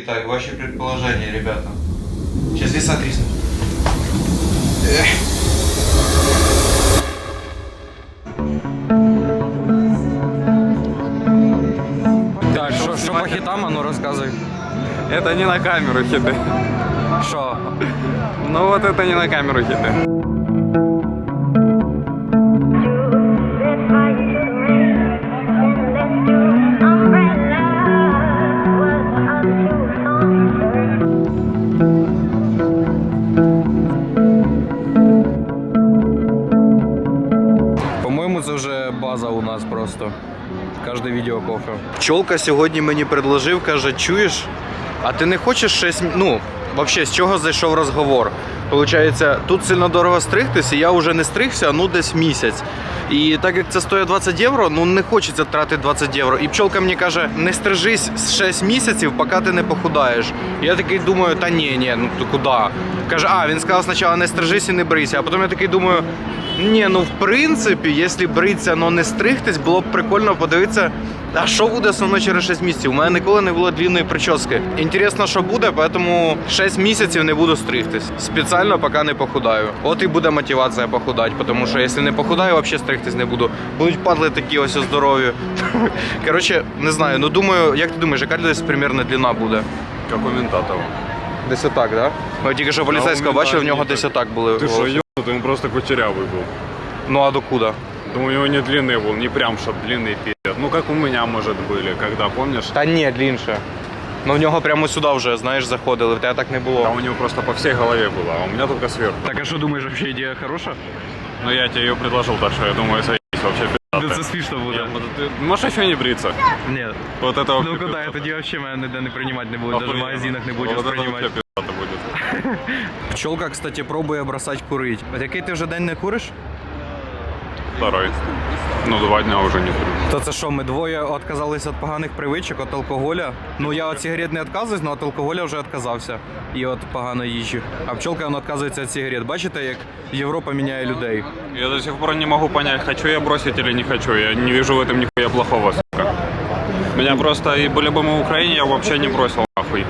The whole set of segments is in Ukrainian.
Итак, ваши предположения, ребята. Сейчас веса треснут. Так, що, що по хітам, а ну розказуй. Это не на камеру хиты. Що? Ну вот это не на камеру хиты. У нас просто. Кожне відео кофе. Пчолка сьогодні мені предложив, каже, чуєш, а ти не хочеш щось. Ну, взагалі, з чого зайшов розговор? Получається, тут сильно дорого стригтися, я вже не стригся, ну десь місяць. І так як це стоїть 20 євро, ну не хочеться тратити 20 євро. І пчолка мені каже, не стрижись з 6 місяців, поки ти не похудаєш. Я такий думаю, та ні, ні, ну ти куди? Каже, а він сказав спочатку не стрижись і не брийся. А потім я такий думаю, ні, ну в принципі, якщо бриться, но не стригтись, було б прикольно подивитися, а що буде со мною через 6 місяців. У мене ніколи не було длинної прически. Інтересно, що буде, тому 6 місяців не буду стригтись. Спеціально поки не похудаю. От і буде мотивація похудати, тому що якщо не похудаю, взагалі стригтись не буду. Будуть падли такі ось здорові. Коротше, не знаю, ну думаю, як ти думаєш, яка десь примірна длина буде? Как у мента. Десь отак, да? Ми тільки що поліцейського А у бачили, в нього десь так. отак були. Ты что, волоси. ебнутый? Он просто кучерявый был. Ну а докуда? Да у него не длинный был, не прям чтоб длинный пиздец. Ну как у меня, может, были, когда, помнишь? Та ні, длинше. Ну в нього прямо сюди вже, знаєш, заходили, в тебе так не А було. у него просто по всей голове было, а у меня только сверху. Так а що думаєш, взагалі ідея хороша? Но я тебе ее предложил, так что я думаю, заебись вообще пиздатая. смішно Я- вот ты Можешь еще не бриться? Ні. Вот это Ну вообще куди, я пиздато. тоді взагалі мене ніде не приймати не буду, навіть в Охуенно. магазинах не Вот будуть это сприймати. вообще пиздато Будет. Пчолка, кстати, пробує бросати курить. От який ти вже день не куриш? Второй. Ну, два дня уже не курю. То це що, ми двоє відказалися від поганих привичок, від алкоголя. Ну я від сигарет не відказуюсь, але від алкоголя вже відказався. І від поганої їжі. А пчолка вона відказується від сигарет. Бачите, як Європа міняє людей. Я до сих пор не могу понять, хочу я бросить или не хочу. Я не вижу в этом нихуя плохого. Меня просто и были бы мы в Украине, я вообще не бросил нахуй.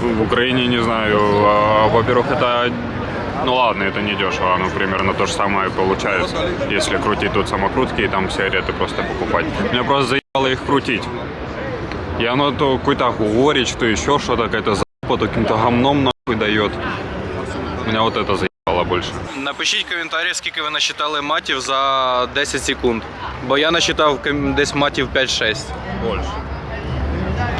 В Украине, не знаю, а, во-первых, это... Ну ладно, это не дешево, оно примерно то же самое получается, если крутить тут самокрутки и там сигареты просто покупать. Меня просто заебало их крутить. И оно то какой-то горечь, то еще что-то, какая-то запа, то каким-то гомном нахуй дает. Меня вот это заебало больше. Напишіть коментарі, скільки ви насчитали матів за 10 секунд. Бо я насчитав десь матів 5-6. Больше.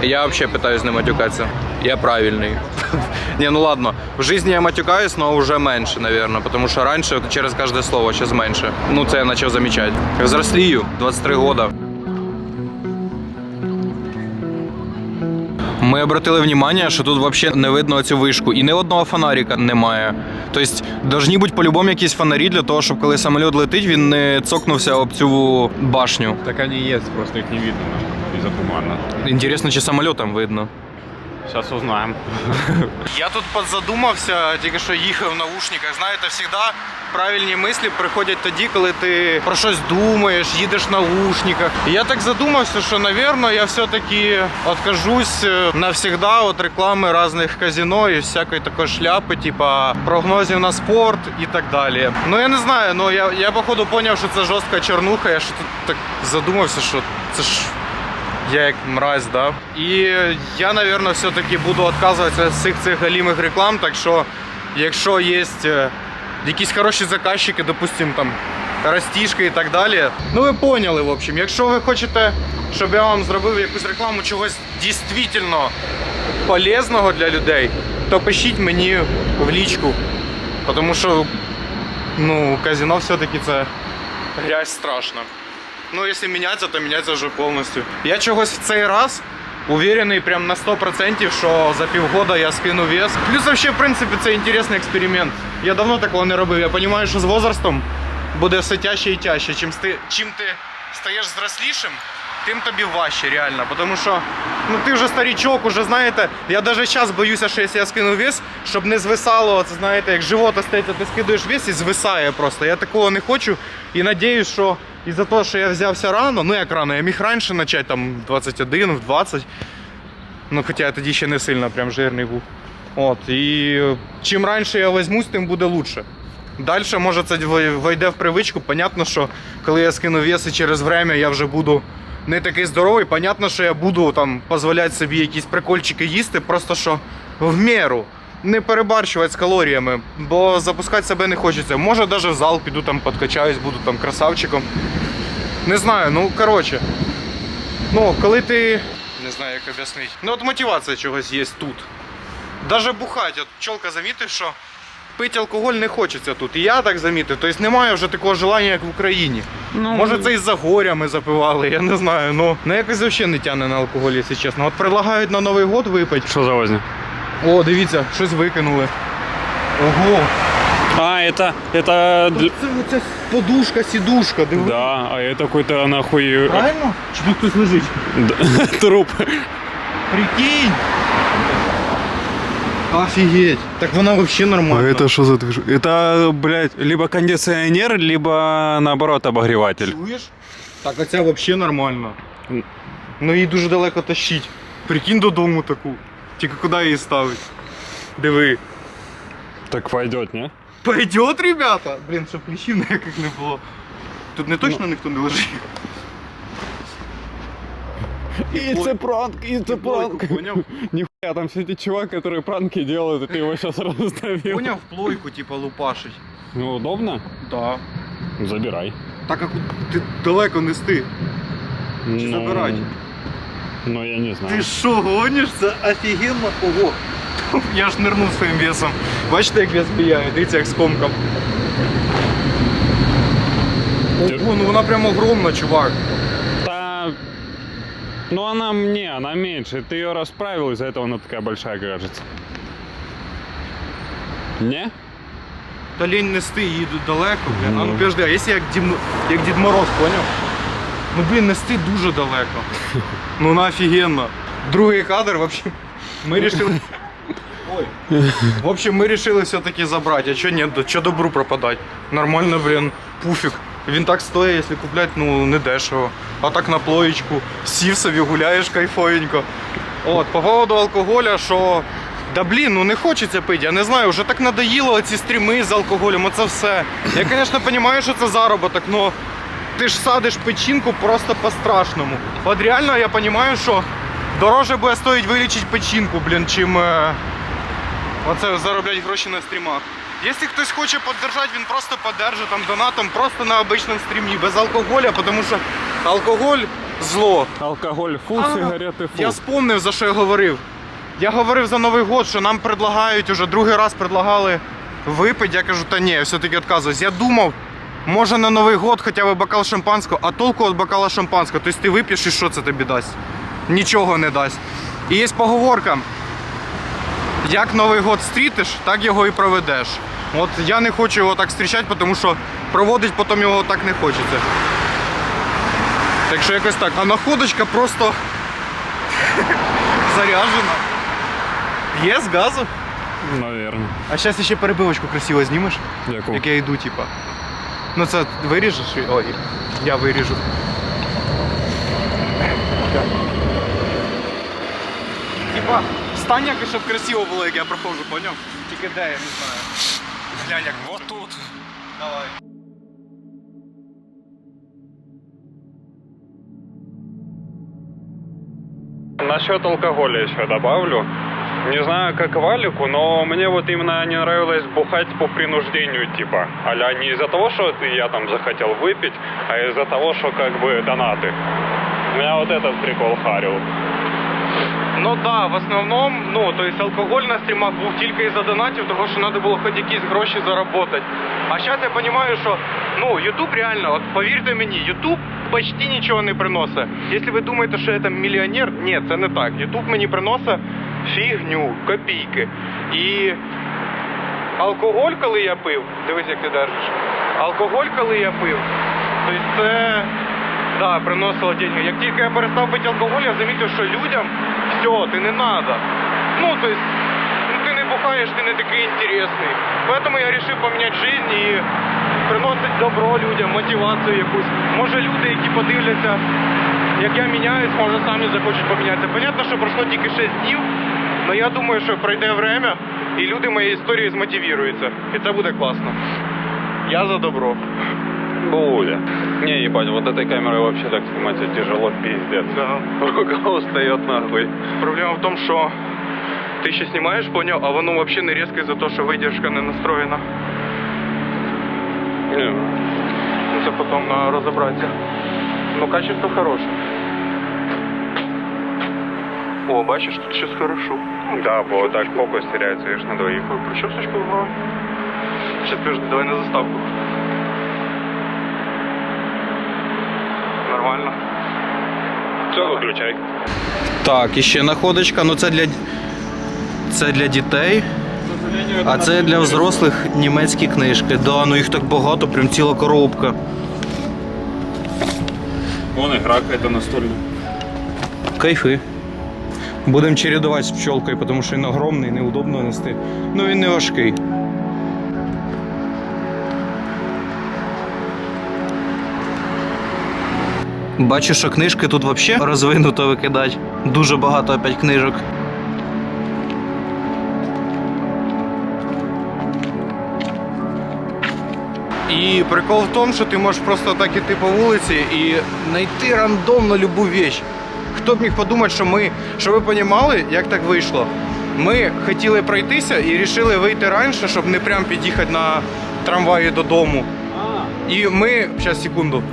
Я взагалі питаюсь не матюкатися. Я правильний. Ні, ну ладно. В житті я матюкаюсь, але вже менше, мабуть. Тому що раніше через кожне слово зараз менше. Ну, це я почав замічати. Взрослію, 23 роки. Ми обратили внимание, що тут взагалі не видно цю вишку, і ні одного фонарика немає. Тобто, повинні бути по-любому якісь фонарі для того, щоб коли самоліт летить, він не цокнувся об цю башню. Так они есть, просто їх не видно из-за тумана. Інтересно, чи самольотом видно. Сейчас узнаем. Я тут подзадумався, тільки що їхав в наушниках. Знаєте, завжди правильні мислі приходять тоді, коли ти про щось думаєш, їдеш в наушниках. І я так задумався, що, напевно, я все-таки откажусь е, навсегда від реклами різних казино і всякої такої шляпи, типа прогнозів на спорт і так далі. Ну я не знаю, ну я, я походу зрозумів, що це жорстка чорнуха. Я ж тут так задумався, що це ж я як мразь, да. І я, напевно, все-таки буду відказуватися від всіх цих галімих реклам. Так що, якщо є е, якісь хороші заказчики, допустим, там растішки і так далі. Ну ви поняли, в общем. Якщо ви хочете, щоб я вам зробив якусь рекламу чогось дійсно полезного для людей, то пишіть мені в лічку. Тому що ну, казино все-таки це грязь страшна. Ну, якщо мінятися, то міняться вже повністю. Я чогось в цей раз уверений прям на 100%, що за півгода я скину вес. Плюс вообще, в принципі, це інтересний експеримент. Я давно такого не робив. Я розумію, що з возрастом буде все тяжче і тяжче. Чим ти, чим ти стаєш зрослішим, тим тобі важче, реально. Тому що ну, ти вже старічок, уже знаєте, я навіть зараз боюся, що якщо я скину вес, щоб не звисало, це знаєте, як живот остається, ти скидуєш вес і звисає просто. Я такого не хочу і надіюсь, що із-за того, що я взявся рано, ну як рано, я міг раніше почати, там 21, в 20. Ну, хоча я тоді ще не сильно прям жирний був. От, і чим раніше я візьмусь, тим буде лучше. Далі, може, це войде в привичку. Понятно, що коли я скину вес і через время я вже буду не такий здоровий. Понятно, що я буду там дозволяти собі якісь прикольчики їсти, просто що в міру. Не перебарщувати з калоріями, бо запускати себе не хочеться. Може, навіть в зал піду там подкачаюсь, буду там красавчиком. Не знаю, ну коротше. Ну, коли ти. Не знаю, як об'яснити. Ну, от мотивація чогось є тут. Даже бухать, от пчелка замітив, що пити алкоголь не хочеться тут. І я так замітив. Тобто немає вже такого желання, як в Україні. Ну, Може, це із-за горя ми запивали, я не знаю. Ну, ну якось взагалі не тягне на алкоголь, якщо чесно. От предлагають на Новий год випити. Что за возня? О, дивіться, щось викинули. Ого. А, это, это... для- Це оця подушка, сідушка, диви. Да, а это какой-то нахуй... Правильно? Чи тут хтось лежить? Да, Труп. Прикинь. Офігеть. Так вона взагалі нормальна. что за движ... Это, блядь, либо кондиционер, либо, наоборот, обогреватель. Чуєш? Так оця взагалі нормальна. Ну її дуже далеко тащить. Прикинь додому таку. Тільки куди її ставить? Диви. Так пойдет, не? Пойдет, ребята? Блін, щоб кліщів ніяких не було. Тут не точно ніхто не лежить. It's a prank, it's a Плойку, поняв? Нихуя, там все эти чувак, которые пранки делают, и ты его сейчас раздавил. Поняв плойку, типа лупашить. Ну, удобно? Да. Забирай. Так як ти далеко нести. Чи забирать? Ну, я не знаю. Ти що, гониш? Це офігенно. Ого. Я ж нирнув своїм весом. Бачите, як вес влияє? Дивіться, як з комком. Ого, ну вона прям огромна, чувак. Да, ну она мне, она меньше. Ты ее расправил, из-за этого она такая большая кажется. Не? Та лінь нести її д- далеко, блін. А ну Ну. подожди, а якщо як Дім, як Дід Мороз, поняв? Ну блін, нести дуже далеко. Ну на офігенно. Другий кадр, вообще. Ми рішили. Ой. В общем, ми рішили все-таки забрати. А що ні, що добру пропадати? Нормально, блін, пуфік. Він так стоїть, якщо купляти, ну не дешево. А так на плоєчку. Сів собі, гуляєш кайфовенько. От, по поводу алкоголя, що. Да блін, ну не хочеться пити. Я не знаю, вже так надоїло ці стріми з алкоголем, оце все. Я, звісно, розумію, що це заробіток, але ти ж садиш печінку просто по-страшному. От реально я розумію, що дороже буде стоїть вилічити печінку, блін, чим е, оце заробляти гроші на стрімах. Якщо хтось хоче підтримати, він просто подержить там донатом просто на обичному стрімі, без алкоголя, тому що алкоголь зло. Алкоголь фу, А, сигареты фу. Я вспомнив, за що я говорив. Я говорив за Новий год, що нам предлагають, уже другий раз предлагали випити. Я кажу, та ні, я все-таки відказуюсь. Я думав, може на Новий год хоча б бокал шампанського, а толку від бокала шампанського. Тобто ти вип'єш і що це тобі дасть? Нічого не дасть. І є поговорка. Як Новий год стрітиш, так його і проведеш. От я не хочу його так зустрічати, тому що проводить потім його так не хочеться. Так що якось так. А находочка просто заряжена. Є з газу. Наверное. А зараз ще перебивочку красиво знімеш, Яку? як я йду, типа. Ну це виріжеш? Ой, я виріжу. Типа, стань якось, щоб красиво було, як я проходжу, поняв? Тільки де, я не знаю. Глянь, як вот тут. Давай. Насчет алкоголя еще добавлю. Не знаю, как Валику, но мне вот именно не нравилось бухать по принуждению, типа. Аля не из-за того, что ты- я там захотел выпить, а из-за того, что как бы донаты. Меня вот этот прикол харил. Ну так, да, в основному, ну, то есть алкоголь на стрімах був тільки із-за донатів, тому що треба було хоч якісь гроші заробити. А зараз я розумію, що ну, Ютуб реально, от повірте мені, Ютуб почти нічого не приносить. Якщо ви думаєте, що я там мільйонер, ні, це не так. Ютуб мені приносить фігню, копійки. І алкоголь, коли я пив, дивись, як ти держиш. Алкоголь, коли я пив, то це да, приносило деньги. Як тільки я перестав пити алкоголь, я замітив, що людям все, ти не надо. Ну, то есть, ну, ти не бухаєш, ти не такий інтересний. Поэтому я вирішив поміняти життя і приносити добро людям, мотивацію якусь. Може люди, які подивляться як я міняюсь, може самі захочуть помінятися. Понятно, що пройшло тільки 6 днів, але я думаю, що пройде время і люди моєї історії змотивіруються. І це буде класно. Я за добро. Буля. Не, ебать, вот этой камерой вообще так снимать тяжело, пиздец. Да. Рука устает нахуй. Проблема в тому, що ти ще знімаєш, поняв, а воно взагалі не різко за те, що видержка не настроєна. Не, Ну це потім треба розібратися. Ну, качество хороше. О, бачиш, тут щось хорошо. Да, бо так фокус теряется, видишь, на двоих. Ой, причесочку вбрав. Сейчас подожди, давай на заставку. Нормально. Все, выключай. Так, і ще находочка, ну це для. Це для дітей. А це для взрослих німецькі книжки. Да, ну їх так багато, прям ціла коробка. Вон игра какая-то настольная. Кайфи. Будемо чередувати з пчолкою, тому що він огромний, неудобно нести. Ну він не важкий. Бачу, що книжки тут взагалі розвинуто викидати. Дуже багато опять книжок. І прикол в тому, що ти можеш просто так іти по вулиці і знайти рандомно любу вещь. Хто б міг подумати, що ми, що ви розуміли, як так вийшло? Ми хотіли пройтися і вирішили вийти раніше, щоб не прям під'їхати на трамваї додому. І ми, зараз секунду.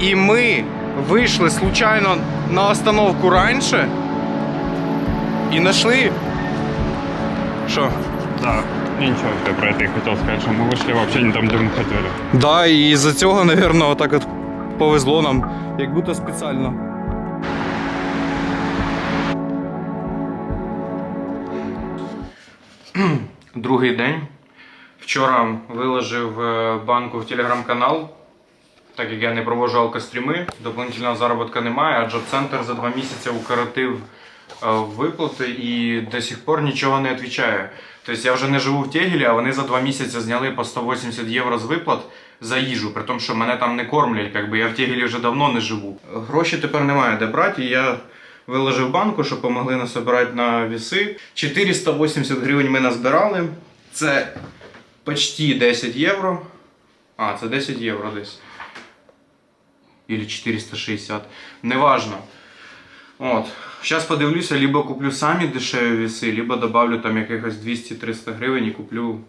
І ми вийшли случайно на остановку раніше і знайшли. Що? Да. И ничего, я про это и хотел сказать, что мы вышли вообще не там, где мы хотели. Да, і з-за цього, напевно, отак от повезло нам, як будто спеціально. Другий день. Вчора виложив е, банку в телеграм-канал, так як я не проводжу алкостріми, дополнительного заробітку немає, а джоб-центр за два місяці укоротив е, виплати і до сих пор нічого не відповідає. Тобто я вже не живу в Тегелі, а вони за два місяці зняли по 180 євро з виплат за їжу, при тому, що мене там не кормлять, якби я в Тегелі вже давно не живу. Гроші тепер немає де брати, і я виложив банку, щоб помогли насобирати на віси. 480 гривень ми назбирали. Це почти 10 євро. А, це 10 євро десь. Или 460. Неважно. От. Зараз подивлюся, либо куплю самі дешеві віси, либо добавлю там якихось 200-300 гривень і куплю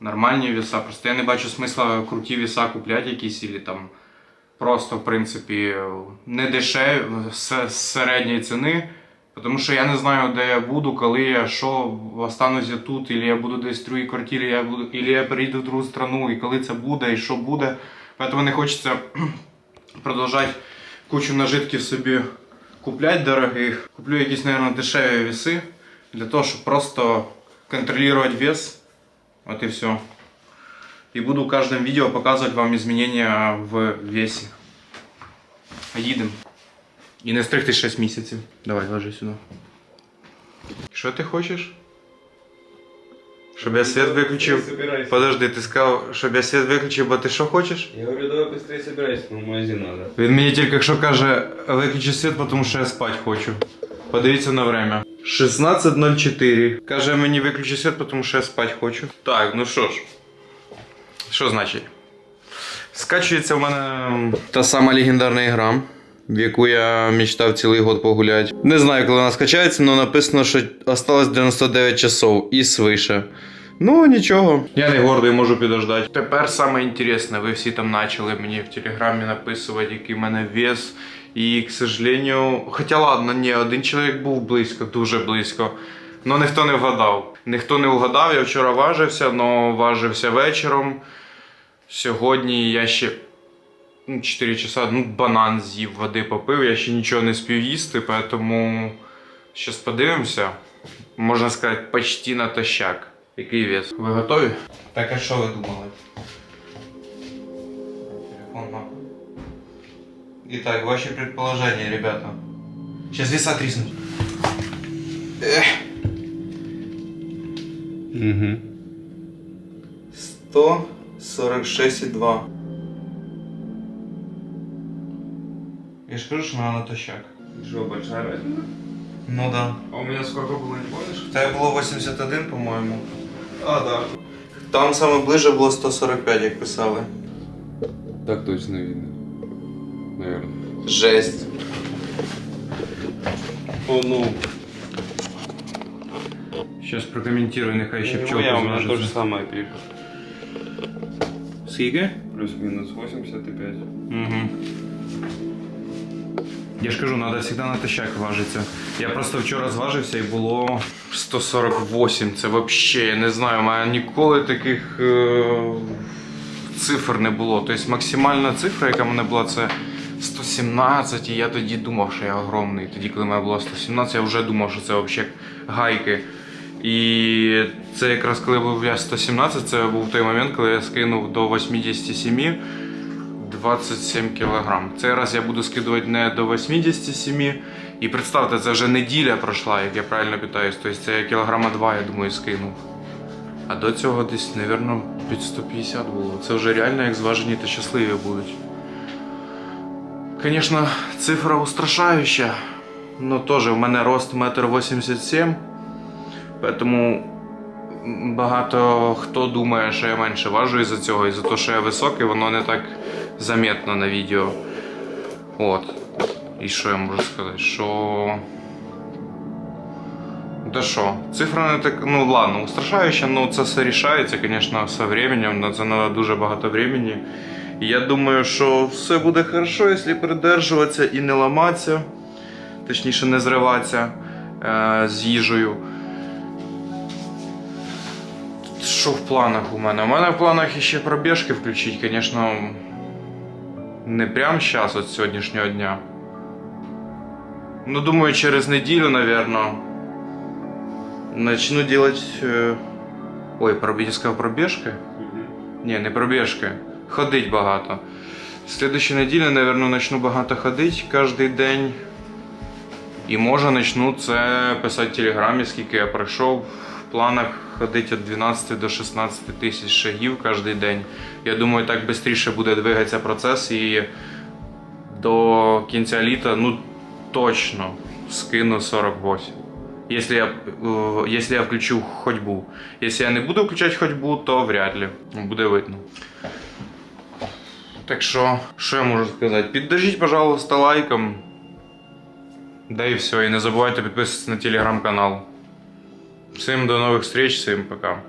нормальні віса. Просто я не бачу смисла круті віса купляти якісь, или там просто, в принципі, не дешеві, з середньої ціни. Тому що я не знаю, де я буду, коли я що, останусь тут, или я буду десь в другій квартирі, я буду, или я перейду в другу страну, і коли це буде, і що буде. Тому не хочеться продовжати кучу нажитків собі купляти дорогих. Куплю якісь, мабуть, дешеві веси для того, щоб просто контролювати вес. От і все. І буду в кожному відео показувати вам змінення в весі. Їдемо. І не стригти 6 місяців. Давай, ложи сюди. Що ти хочеш? Щоб я світ виключив. Подожди, ти сказав, щоб я світ виключив, бо ти що хочеш? Я говорю, давай быстрее собирайся, в магазин надо. Він мені тільки що каже, виключи світ, тому що я спати хочу. Подивіться на время. 16.04. Каже мені виключи світ, тому що я спати хочу. Так, ну що ж. Що значить? Скачується в мене та сама легендарна ігра, в яку я мечтав цілий год погуляти. Не знаю, коли вона скачається, але написано, що осталось 99 часов і свише. Ну, нічого. Я не гордий, можу підождати. Тепер саме інтересне, ви всі там почали мені в телеграмі написувати, який в мене вес. І, к сожалению, хоча ладно, ні, один чоловік був близько, дуже близько. Ну ніхто не вгадав. Ніхто не вгадав, я вчора важився, але важився вечором. Сьогодні я ще ну, 4 часа, ну, банан з'їв, води попив, я ще нічого не спів їсти, тому зараз подивимося. Можна сказати, почти натощак. Який вес? Ви готові? Так, а що ви думали? Итак, ваши предположения, ребята. Сейчас веса треснут. Эх. Угу. 146,2. Я ж кажу, що вона натощак. Что, большая разница? Ну да. А у меня сколько было, не помнишь? Тебе було 81, по-моєму. А, да. Там саме ближе було 145, як писали. Так точно видно. Наверное. Жесть. О, ну. Сейчас прокоментирую, нехай ще пчелку Я, у меня то же зважиться. самое пишет. Скільки? Плюс-минус 85. Угу. Я ж кажу, треба завжди натощак важитися. Я просто вчора зважився і було 148, це взагалі, я не знаю, у мене ніколи таких е, цифр не було. Тобто максимальна цифра, яка в мене була, це 117, і я тоді думав, що я огромний. Тоді, коли в мене було 117, я вже думав, що це взагалі гайки. І це якраз коли був я 117, це був той момент, коли я скинув до 87 27 кілограм. Цей раз я буду скидувати не до 87. І представте, це вже неділя пройшла, як я правильно питаюсь. Тобто це кілограма 2, я думаю, скинув. А до цього десь, мабуть, під 150 було. Це вже реально як зважені та щасливі будуть. Звісно, цифра устрашаюча. Ну теж в мене рост 1,87 м. Тому багато хто думає, що я менше важу із-за цього, із-за того, що я високий, воно не так заметно на відео. От. І що я можу сказати? Що. Да що, цифра не так. Ну ладно, устрашаюча, ну це все рішається, звісно, со временем, на це треба дуже багато времени. І я думаю, що все буде хорошо, якщо придержуватися і не ламатися, точніше не зриватися е, з їжею. Що в планах у мене? У мене в планах ще пробіжки включити, звісно, не прямо зараз, от сьогоднішнього дня. Ну, думаю, через неділю, наверное, начну делать... Э... Ой, я сказав пробіжки? Ні, не пробіжки. Ходить багато. В следующей неділі, наверное, начну багато ходити кожен день. І може начну це писати в телеграмі, скільки я пройшов. В планах ходити від 12 до 16 тисяч шагів кожен день. Я думаю, так швидше буде двигатися процес і до кінця літа, ну точно скину 48. Если я, если я включу ходьбу. Если я не буду включати ходьбу, то вряд ли. Буде видно. Так що, що я можу сказати? Піддержіть, пожалуйста, лайком. Да і все. І не забувайте підписуватися на телеграм-канал. Всім до нових встреч, всім пока.